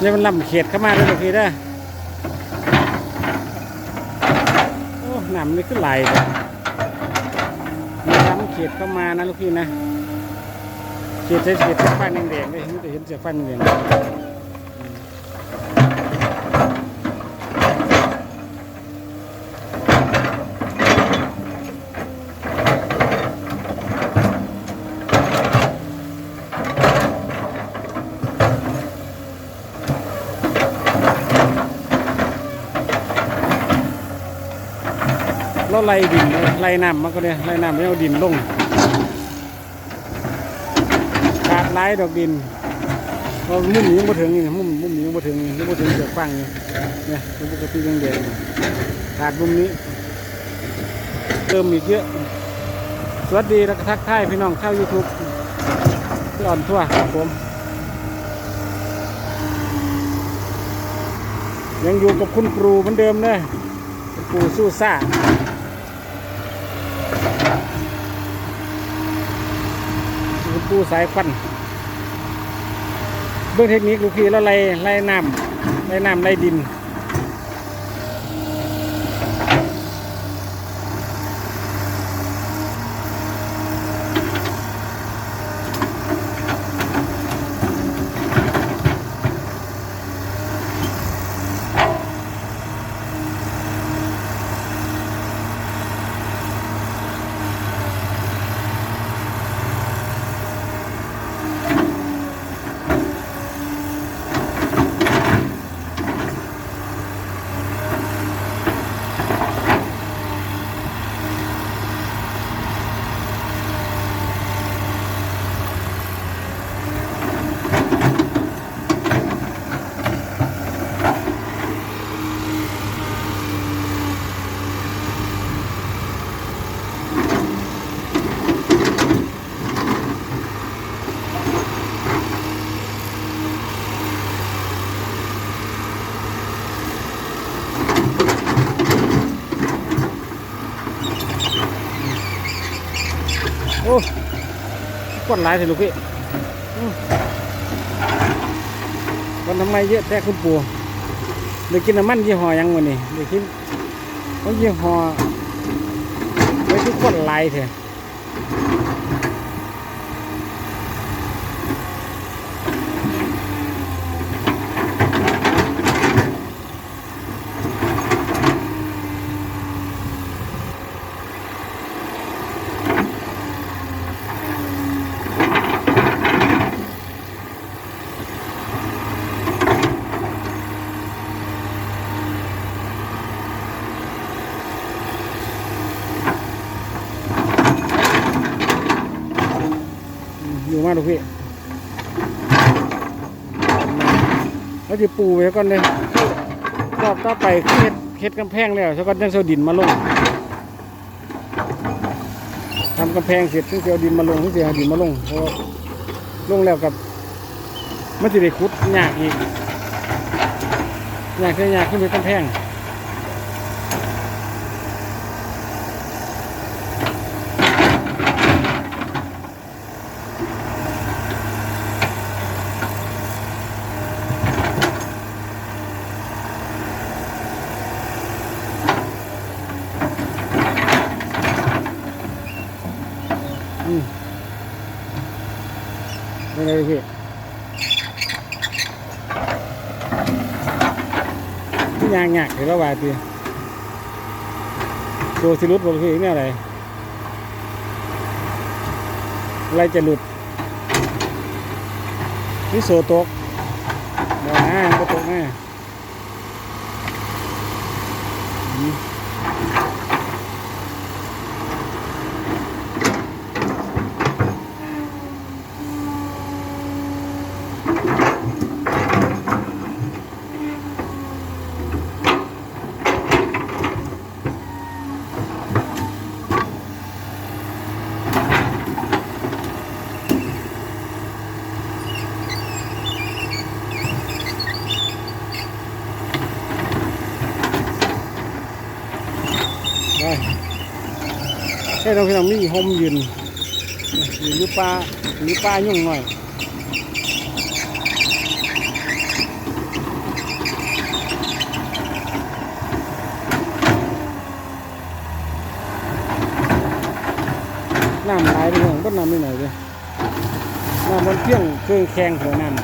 เนี่ยมันลำเขียดเข้ามาด้วยลูกพี่เด้อโอ้หนำนี่ขึ้นไหลเลยมันลำเขียดเข้ามานะลูกพี่นะเขียดใช้เขียดเสียฟันแดงๆเลยเห็นแต่เห็นเสียฟันแดง ไล่ดินเลยไล่น้ำมันก็เลยไล่น้ำไม่เอาดินลงขาดไล่ดอกดินเรามุ่มนี้ยังบ่ถึงนี่มุ่มมุ่มนี้ยังบ่ถึงนี่ยังบ่ถึงเสือกฟังนี่เนี่ยมันปกติยังแดงอยู่ขาดมุมนี้เติมอีกเยอะ สวัสดีแล้วก็ทักทายพี่น้องชาวยูทูบพี่อ่อนทั่วครับผมยังอยู่กับคุณครูเหมือนเดิมเลยครูสู้ซ่า กู้สายควันเบื้องเทคนิคลูกพี่แล้วไล่ไล่น้ำไล่น้ำไล่ดิน โอ้ กดหลายสิลูกพี่วันทำไมเยอะแท้คุณปู่เดี๋ยวกินน้ำมันยี่ห้อยังวันนี้เดี๋ยวกินว่ายี่ห้อไม่ทุกคนไล่เถอะอื มากลูพี่แล้วจะปูไว้ก่อนเลยรอบต่อไปเฮ็ดเฮ็ดกำแพงแล้วแล้วก็ยังเสาดินมาลงทำกำแพงเสร็จถึงจะเอาดินมาลงถึงจะเอาดินมาลงเพราะลงแล้วกับมันจะได้ขุดยากอีกยากเลยยากขึ้นไปกำแพง ไงพี่ที่ยางหยักหรือว่าว่ตีตัวสิรุดบอกพี่เนี่ยอะไรอะไรจะหลุดนี่โซตกบ่นะก็ตกแน่อื ช่น้องพี่น้องมีหมยืนยืนยุปลายุปลายุ่งหน่อยน้ำไหลไปหน่อยบ้นน้ำไม่ไหนเลยน้ำมันเที่ยงเครื่องแข็งหัวน้ำ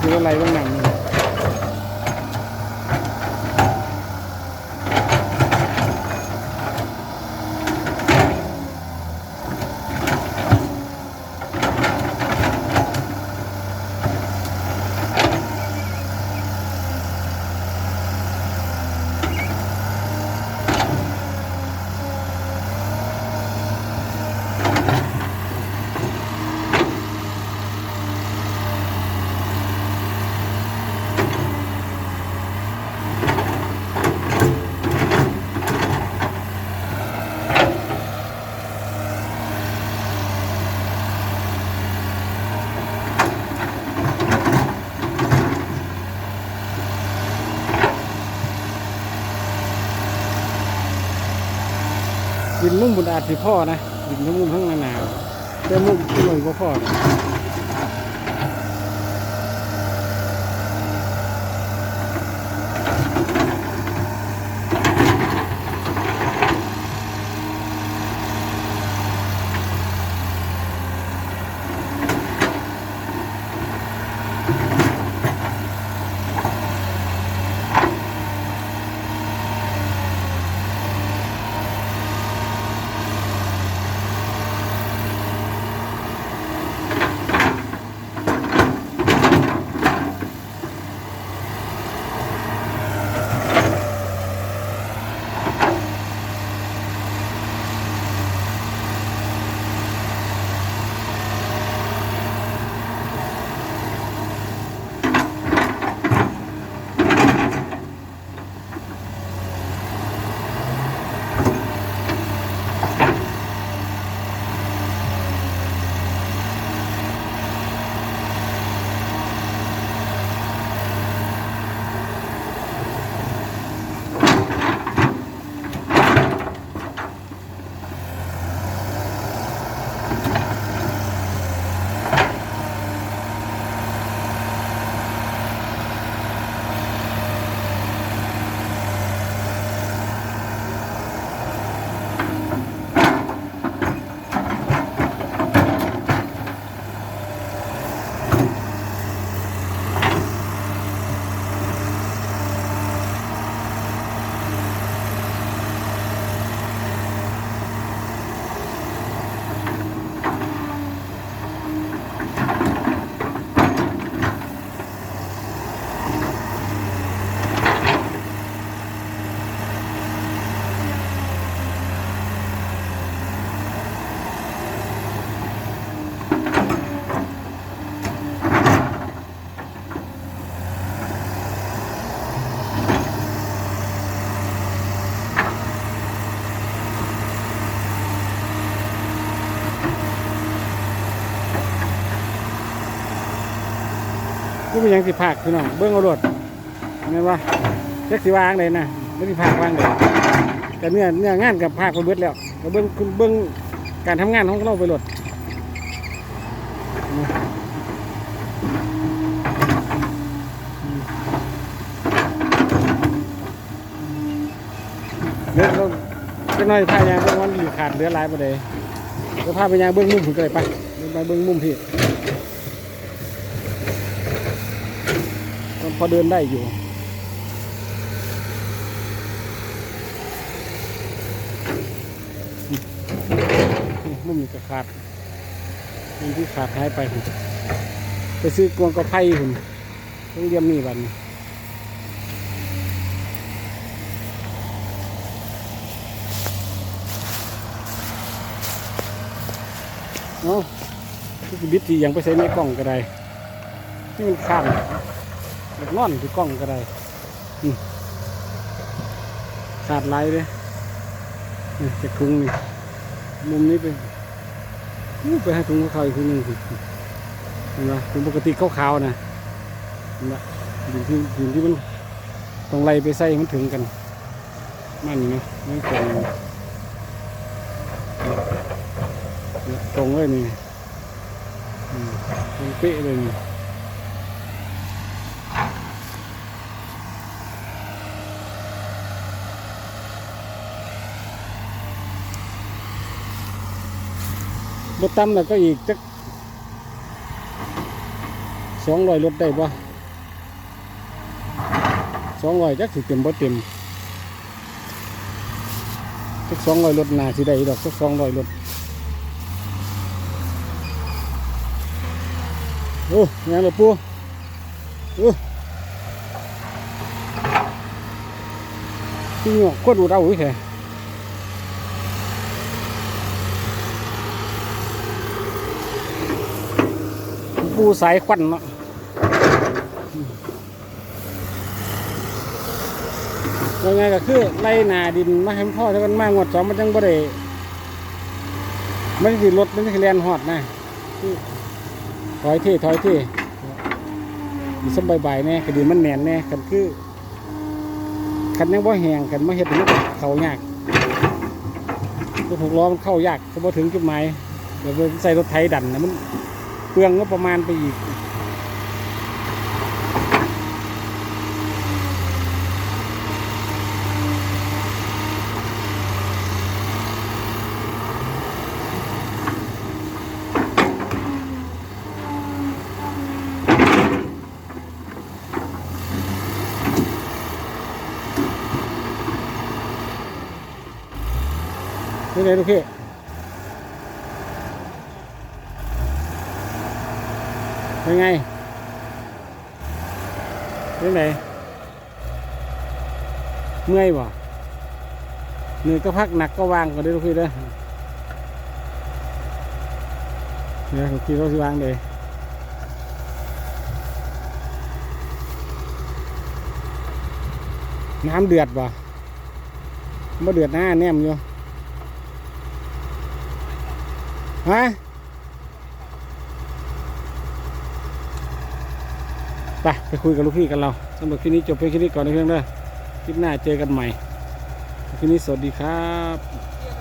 คืออะไรบ้างน้ำ ดินมุ่งบุญอาจสิพ่อนะดินทั้งมุ่งทั้งนาหนาวแต่มุ่งที่หน่อยก็พ่อ นี่เป็นยังสิภาคพี่น้องเบิ้องเอารถเห็นว่าเจ็กสิวางเลยนะไม่สิภาควางเลยแต่เนี่ยเนี่ยงานกับภาคไปเบิดแล้วก็เบิ้งคุณเบิ้งการทำงานของเราไปรถเดี๋ยวเราจะน้อยพายางเบิ้งวันอยู่ขาดเหลือหลายประเดี๋ยวจะพาไปยางเบิ้องมุมผุนก็เลยไปไปเบิ้องมุมพี่ มัน พอเดินได้อยู่นี่มุมนี้ก็ขาดมุมที่ขาดหายไป ไปซื้อกวงกระไพ่หุ่นต้องเยี่ยมนี่บันเนาะบิดที่ยังไปใส่ในกล่องก็ได้ที่มันข้าม เด็กนอนคือกล้องก็ได้ขาดลายเลยนี่จะถุงนี่มุมนี้ไปไปให้ถุงเขาอีกทีนึงสิเห็นไหมถุงปกติขาวๆนะเห็นไหมดินที่ดินที่มันต้องไล่ไปใส่มันถึงกันมันนี่นะไม่ตรงตรงเลยนี่ตรงเป๊ะเลยนี่ บต่ำแล้วก็อีกจักสองร้อยรถได้ปะสองร้อยจักสิเต็มบ่เต็มจักสองร้อยรถน่าสิได้ดอกจักสองร้อยรถโอ้ยังเลยปูโอ้ที่นี่ก็ดูดเอาอีกแค่ ปูสายควันเนาะยังไงก็คือไล่หนาดินมาให้พ่อแล้วกันมางวดสองมันจังบ่ได้มันสิรถมันสิแลนฮอดนะถอยเท่ถอยเท่มีสมบายๆแน่คดีมันแน่นแน่กันคือคันยังบ่แห้งกันมาเฮ็ดมันเข้ายากรถหกล้อมันเข้ายากก็บ่ถึงจุดหมายเดี๋ยวไปใส่รถไถดันนะมัน เปลืองก็ประมาณไปอีกนี่ไงลูกพี่ เป็นไงเป็นไงเมื่อยบ่เหนื่อยก็พักหนักก็วางก็ได้ลูกพี่เด้อเนี่ยลูกพี่เขาสิวางเลยน้ำเดือดบ่บ่เดือดหน้าแนมอยู่ฮะ ไปไปคุยกับลูกพี่กันเราสำหรับคลิปนี้จบเพียงแค่นี้ก่อนนะเพื่อนเด้อคลิปหน้าเจอกันใหม่คลิปนี้สวัสดีครับ